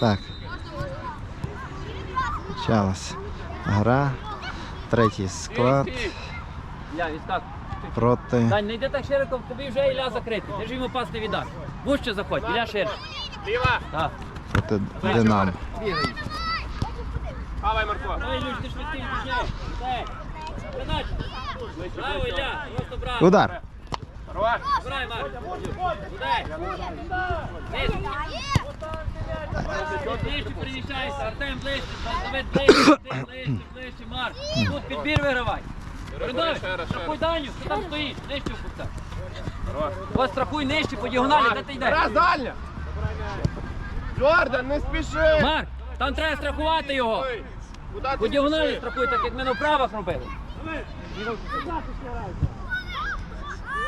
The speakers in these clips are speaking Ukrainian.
Так. Почалась гра. Третій склад Ілля, відскак. проти. Дань, не йди так широко, тобі вже Ілля закритий. Ти ж йому пас не віддаш. Вужче заходь, Ілля ширше. Ліва! Так. проти Динамо. Бігай. Хавай, Марко! Давай, Ілюш, ти швидкий. Так. Передача. Браво, Ілля, просто браво. Удар. Хорош! Брай, Марк. Удай. Нижче. Ближче переміщайся, Артем ближче, Давид ближче, ти ближче, ближче, Марк. Тут підбір вигравай. Ще страхуй Даню, там стоїш, нижче опускай. Ось страхуй нижче по діагоналі, де ти йдеш? Раз дальня! Джордан, не спіши! Марк, там треба страхувати його. Куди ти По діагоналі спішиш? страхуй, так як ми на вправах робили.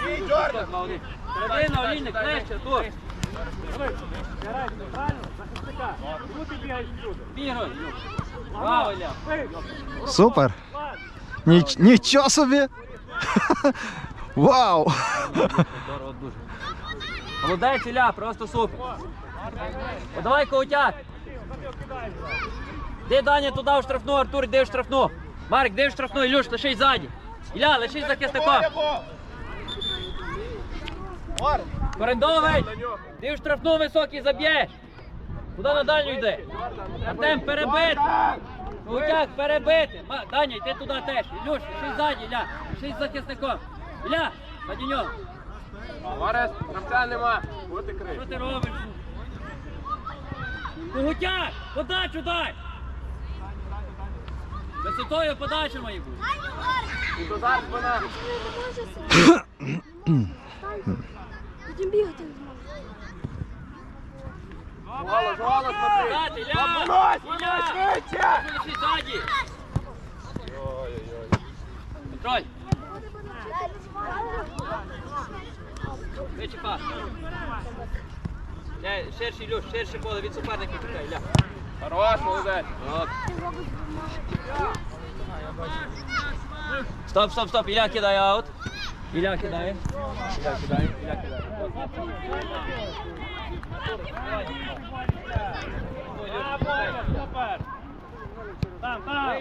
Стій, Джордан! Середина, олійник, ближче, тут. Супер. Ніч, нічого собі. Вау! Молодець, Ілля, просто супер. О, давай. Де Даня туди в штрафну, Артур, де в штрафну. Марк, де в штрафну, Ілюш, лишись ззаді. Ілля, лишись захисником. Поляво! Мар! Корендовий, ти в штрафну високий заб'єш. Куди на дальню йде? Артем, перебити. Коутяк, перебити. Ма- Даня, йди туди теж. Ілюш, лишись ззаді, Ілля. Лишись захисником. Ілля, заді нього. Орес, гравця нема! Бути крий! Що ти робиш? Когутяк, подачу дай! Висотою подача має бути. І удар спина! Будем бігати. Голос, голос, смотри! Дати, Ля! Швидше! Ззаді! Ой-ой-ой! Контроль! Вичі пас. Ля, ширший Люш, ширше поле від суперників чекай, Ля. Хорош, молодець! От. Стоп, стоп, стоп, Ілля кидає аут. Ілля кидає. Ілля кидає, Ілля кидає. Там, там.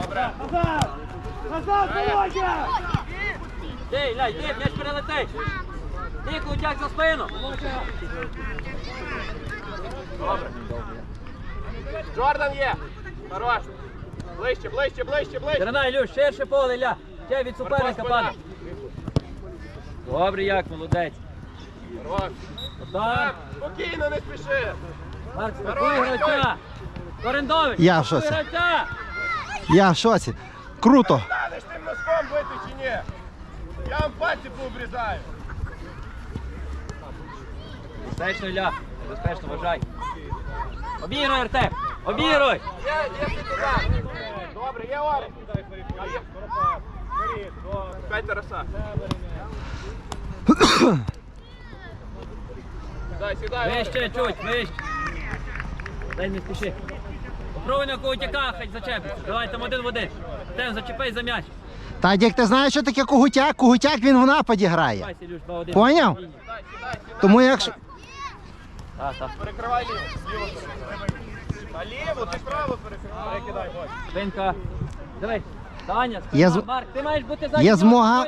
Добре! Ілля, йди. Ти, за спину. Добре! Джордан є! Хорош! Ближче, ближче, ближче, ближче! Сторона, Ілюш, ширше поле, Ілля. Тя від суперника спина. Добре, як, молодець. Хорош! Так, спокійно, не спіши! Марк, спокій гравця. Орендовий. Я в шоці. гравця. Я в шоці. Круто. Станеш тим носком бити чи ні? Я вам пальці пообрізаю! Безпечно, Ілля. Безпечно, вважай. Обігруй, Артем. Обігруй. Добре, є Орес! П'ять Тараса! Сідай, сідай! Вище, чуть, вище. Дай не спіши. Попробуй на коутяка, хай зачепиться. Давай там один в один. Тем, зачепай за м'яч. Тадік, ти знаєш, що таке когутяк? Когутяк він в нападі грає. Поняв? Тому якщо. Так, так. Перекривай ліву. Ліву перекривай. А ліву, ти право перекривай. Перекидай, ось. Спинка. Давай. Таня, з- Марк, ти маєш бути за є змога.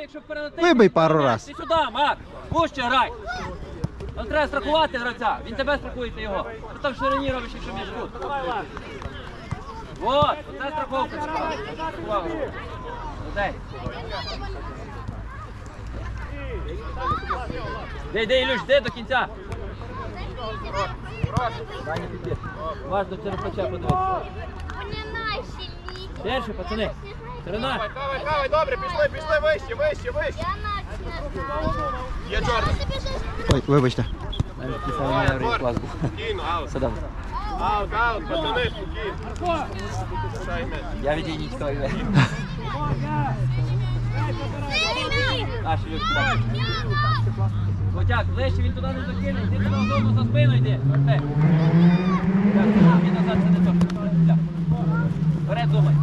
Вибий пару раз. Ти сюди, Марк. Вужче грай. Нам треба страхувати гравця. Він тебе страхує, ти його. Ти там в ширині робиш, якщо м'яч тут. Вот, оце страховка. Страхував. Молодець. Де, йди, Ілюш, де до кінця. Важно через подивитися. Вони найсильніші. Перший, пацани. Сторона. Давай, давай, давай, добре, пішли, пішли вище, вище, вище. Я начну. Є Джордан. Ой, вибачте. Давай, Егор. Спокійно, аут. Сюди. Аут, аут, пацани, спокійно. Я від її нічого не Наш Ілюш, так. Котяк, ближче він туди не закине, йди туди вдома за спину йди. Так, іди назад, це не то. Вперед думай.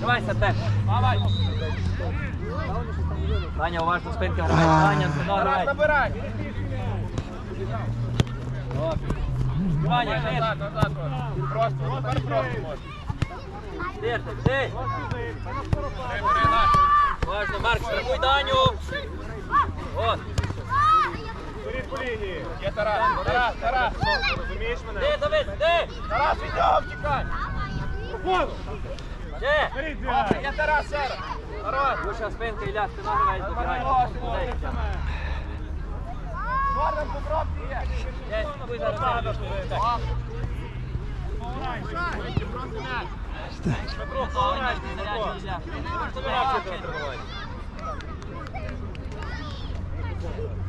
Давай. Давай. Таня, уважно спинка грає. Таня, сюди грає. набирай. Ваня, Назад, назад. Просто, тепер просто можна. Дирте, ти. Уважно, Марк, штрафуй Даню. От. Беріть по лінії. Є Тарас, Тарас, Тарас. Розумієш мене? Ти, Давид, ти. Тарас, нього втікай. Ти. Добре, є Тарас зараз. Тарас. Лучша спинка, Ілля, спина грає, добирай. Jordan, попробуй є. Є, слідкуй зараз.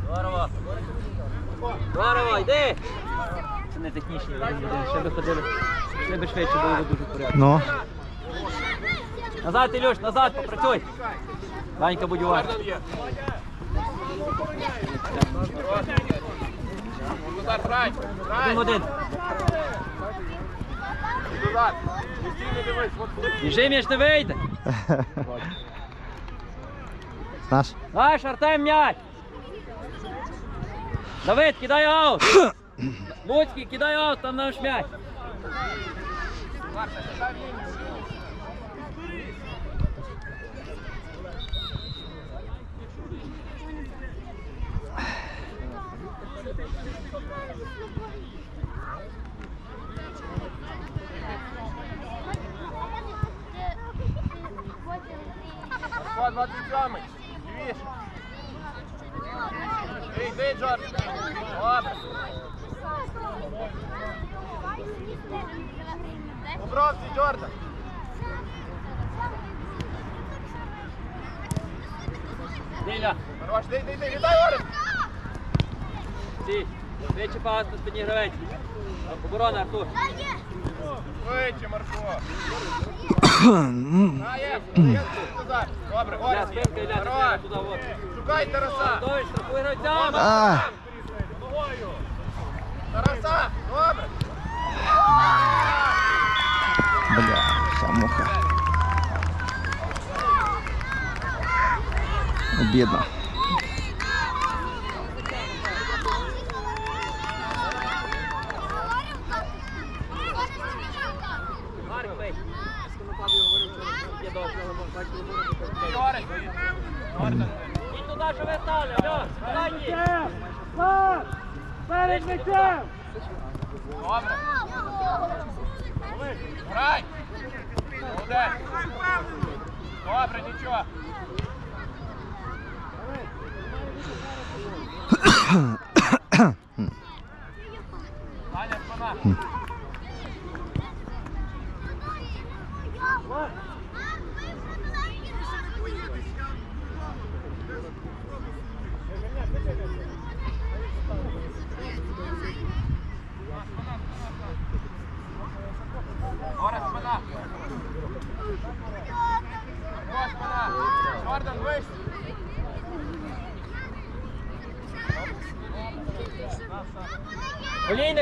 Здорово. Здорово, йди. Це не технічні ще би ходили. Ще би швидше було би дуже порядку. Ну. Назад, Ілюш, назад, попрацюй. Ванька, будь уважний. Jordan є. Удар, грай, грай. Один в один. Удар. Постійно дивись, от коли Біжи, м'яч не вийде. Наш. Наш, Артем, м'яч. Давид, кидай аут. Луцький, кидай аут, там наш м'яч. Марко, 27. Лівіше. Ей, йди, Джордж. Добре. Бобровці, Джордан. Диля, Хорош, йди, йди, йди, віддай Орес. стій. Вичі пас на спині гравець. Оборона, Артур. Вище, Марко. А, є, є, туди. Добре, Ілля, Орес є. спинка, Ілля, Хорош. спинка туди, от. Шукай Тараса. Готовий, штрафуй гравця. А, Тараса, добре. бля, шамуха. Обідно. Марк, бей. Є добре. Ей, Орес. Джордан. І туди, що ви стали, Льош, задній. Перед м'ячем! Добре. Грай. Молодець. Добре, нічого. Аня, спина. Орес, спина. Марко, спина. Джордан, вище.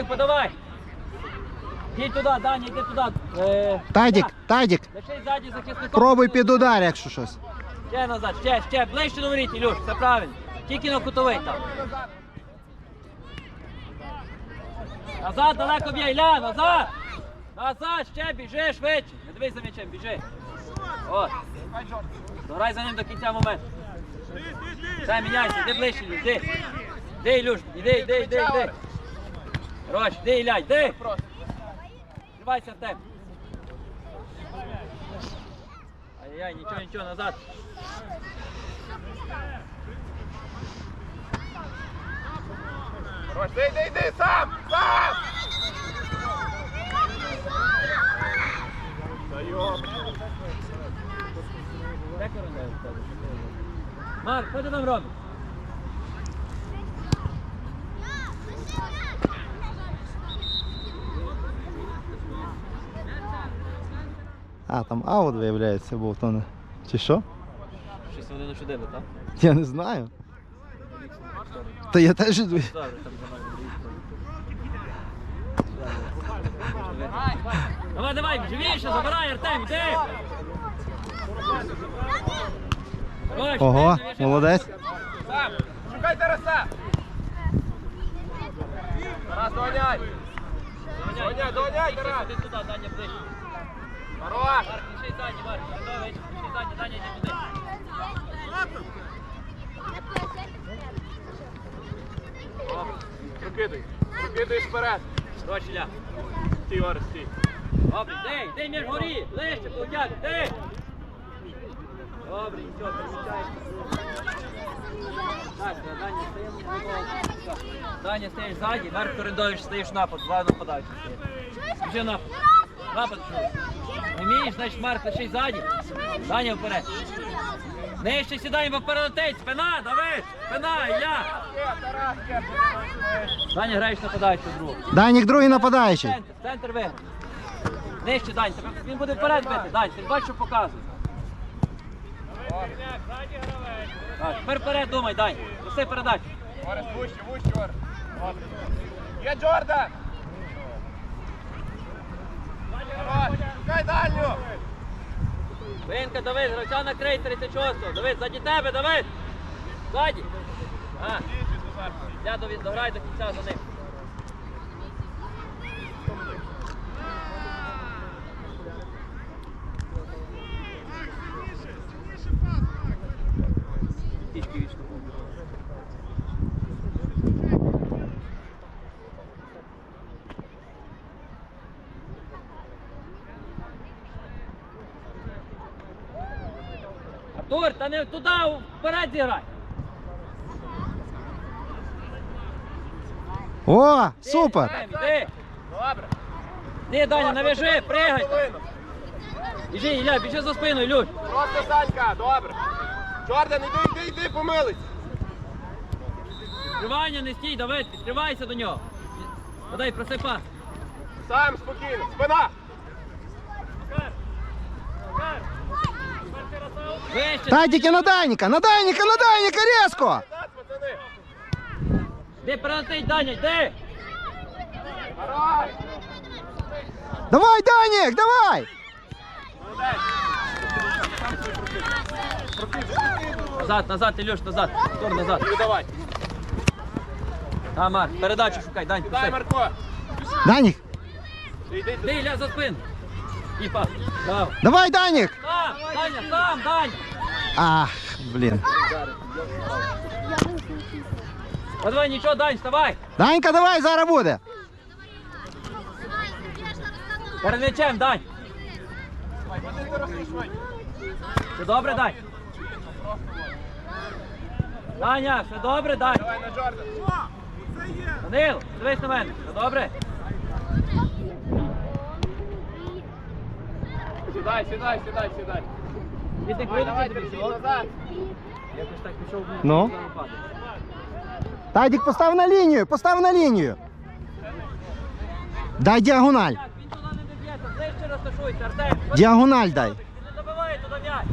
Олійник, подавай. Йдіть туди, Даня, йди туди. Е, Тадік, так, Тадік, Лишись ззаді захисником. пробуй під удар, якщо щось. Ще назад, ще, ще, ближче до воріт, Ілюш, все правильно. Тільки на кутовий там. Назад, далеко б'є, Ілля, назад! Назад, ще, біжи, швидше. Не дивись за м'ячем, біжи. Хай, дограй за ним до кінця моменту. Все, міняйся, йди ближче, йди. Йди, Ілюш, йди, йди, йди, йди. Хорош, йди, Ілля, йди. Тривайся, Артем. Ай-яй, нічого, нічого, назад. Хорош, йди, йди, йди, сам, сам. Тебе? Марк, що ти там робиш? А, там аут виявляється був, то не. Чи що? Щось вони не чудили, так? Я не знаю. Та я теж. Мною. Давай, давай, живіше, забирай, Артем, йди! Ого, молодець. Сам. Шукай Тараса. Тарас, доганяй. Доганяй, доганяй, Тарас. сюди, Даня, ближче. Хорош. Марк, ззаді, Марк. Давид, лиши ззаді, Даня, йди туди. Прокидай. Прокидай вперед. Хорош, Стій, Орес, стій. Добре, йди, йди, між горі, ближче, полтяг, йди. Добре, все, перемічаєш. Так, Даня, стоїмо. Даня, стоїш ззаді, Марк Корендович, стоїш напад, два нападають. Біжи в напад. Напад, що? Не вмієш, значить Марк, лишись ззаді. Даня вперед. Нижче сідаємо вперед, спина, Давид, спина, Ілля. Тарас, є. Даня, граєш нападаючу другу. Данік другий нападаючий. Центр, центр виграє. Нижче, Дань, тебе- він буде вперед бити. Дань, ти бачиш, що показує. Так, тепер вперед думай, Дань. Проси передачу. Орес, вище, вище, Орес. Є Джордан. Хорош. Шукай дальню. Винка, Давид, гравця накрий 36-го. Давид, заді тебе, Давид. Ззаді. А, я дограй до кінця за ним. Артур, та не туди, вперед зіграй. О, супер! Іди, Добре. іди, Даня, нав'яжи, пригай. Біжи, Ілля, біжи за спиною, Люд. Просто Санька, добре. Джордан, іди, іди, іди, помились. Відкривання не стій, Давид, відкривайся до нього. Подай, проси пас. Сам спокійно. Спина. Вище. Тадіки на Даніка, на Даніка, на Даніка, різко! Назад, пацани. Де перелетить, Даня, йди. Хорош. Давай, Данік, давай! Назад, назад, Ілюш, назад. Тур, назад. І давай. А, Марк, передачу шукай, Дань, Дай, проси. Марко. Данік, Іди, Іди, Ілля, за спину. Давай, Данік! Сам, Даня, сам, Даня. Ах, блін. А давай, нічого, Дань, вставай. Данька, давай, зараз буде. Перед м'ячем, Дань. Все добре, Дань? Даня, все добре, Дань? Давай на Джордан. Данил, дивись на мене. Все добре? Сідай, сідай, сідай, сідай. Них Давай, давай, назад. Якось так пішов. Ну? Тадік, постав на лінію, постав на лінію. Дай діагональ. Він туди не доб'ється, розташуйся, Артем. Діагональ дай. Він не добиває туди м'яч.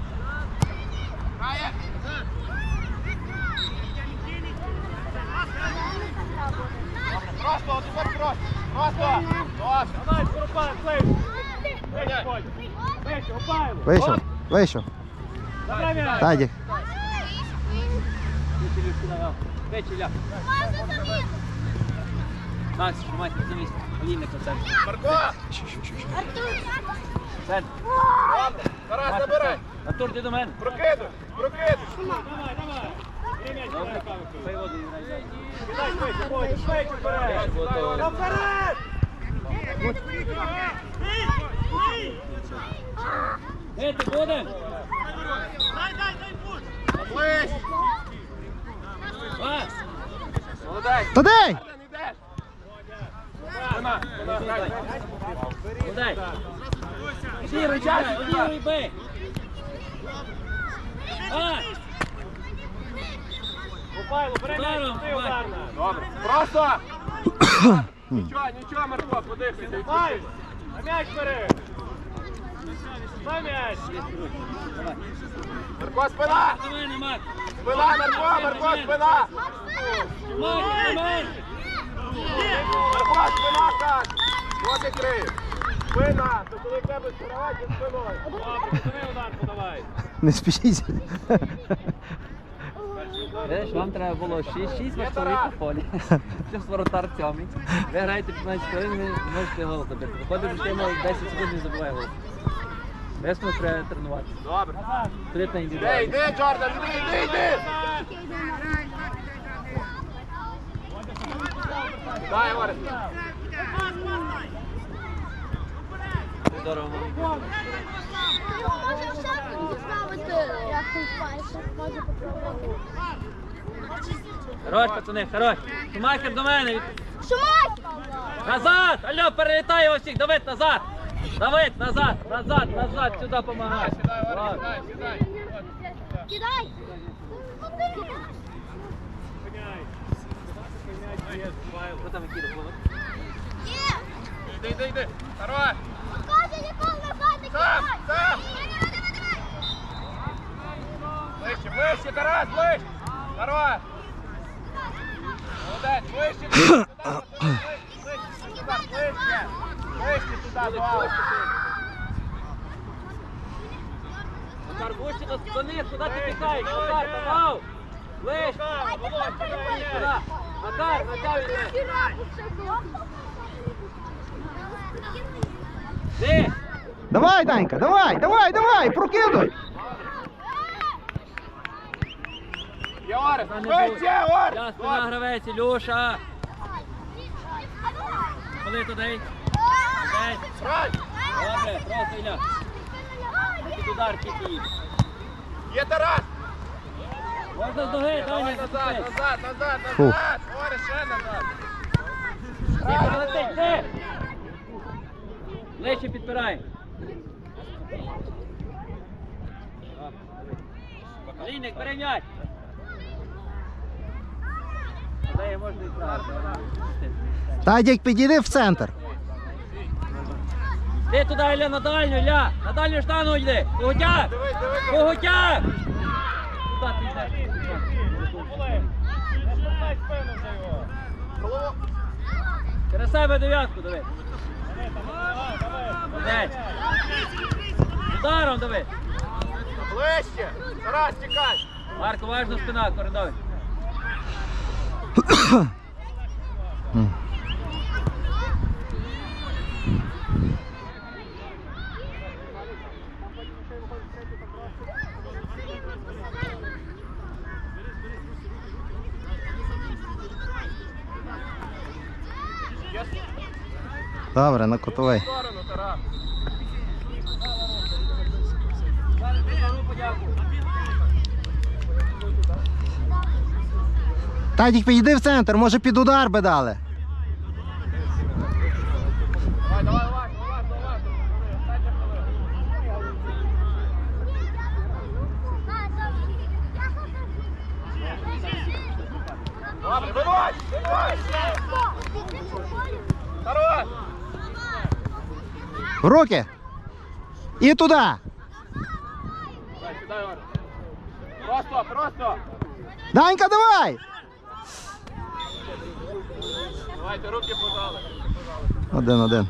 Просто, от просто. Просто. Давай, Скоропад, плей. Вийшов, вийшов. Тадік. Макс, шумай, на місці. Олійник на центр. Марко. Центр. Тарас, забирай. Артур, ти до мене. Прокидуй. Прокидуй. Добре. Пий воду, Іграй. Бити будем? Ближче. Вас! Молодець. Тадей! Джордан, ідеш. Спина, спина, грай. Подай! Одіруй, чекай, одіруй, бий! А! Ударом. Добре. Просто. Нічого, нічого, Марко, подихай. Май. М'яч бери. Марко, спина. Спина, Марко, Марко, спина. Марко, спина, так. Ось і крив. Спина, то коли тебе спина, ти спиною. Добре, удар подавай. Не спішіть. Видиш, вам треба було 6-6 ваш чоловік на полі. Плюс воротар сьомий. Ви граєте 15 хвилин, ви можете гол забити. Виходить, що йому 10 секунд не забуває гол. Висновок треба тренувати. Добре. Спритна Йди, індивідуальність. йди, Джордан, йди, йди, йди. Дай, Орес. Здорово. Мам. Його може в шапку поставити. Як ти впаєш, може попробувати. Хорош, пацани, хорош. Шумахер до мене. Шумахер! Назад! Алло, перелітай його всіх, Давид, назад! Давид, назад, назад, назад, сюди помагай. Сідай, Орес, Ладно. сідай, сідай. Кидай! Що там, які рахунок? Є! Йди, йди, йди. Хорош. Каже, ніколи назад не Сам, кидай! сам. Ближче, ближче, Тарас, ближче. Хорош. Молодець, ближче. туди, туди, Ближче, туди, ближче. Ближче До спини, куди ти тікаєш? Макар, помав! Сюди! Макар, Макар! Ти! Давай, Данька, давай, давай, давай, прокидуй. Не швидше, Я Орес. спина гравець, Ілюша! Коли туди? Добре, просто Ілля. Під удар тільки. Є Тарас. Можна з ноги, Давай Даня, назад, назад, назад, Фу. назад. Орес, ще назад. Прилетить, ти! Ближче підпирай. Лінник, бери м'яч. Правильно. Тадік, підійди в центр. Ти туди, Ілля, на дальню, Ілля. На дальню штану йди. Дивись, дивись. Куди ти йдеш? Через себе дев'ятку диви. Молодець. Ударом диви. Ближче. Тарас, тікай. Марко, важно спина, коридор. Добре, на подяку. Тадік, підійди в центр, може під удар би дали. Давай, давай, давай, давай, давай. Добре, виводь, виводь. Тарас. Руки. І туди. Просто, просто. Данька, давай. Давайте руки подали. Один-один.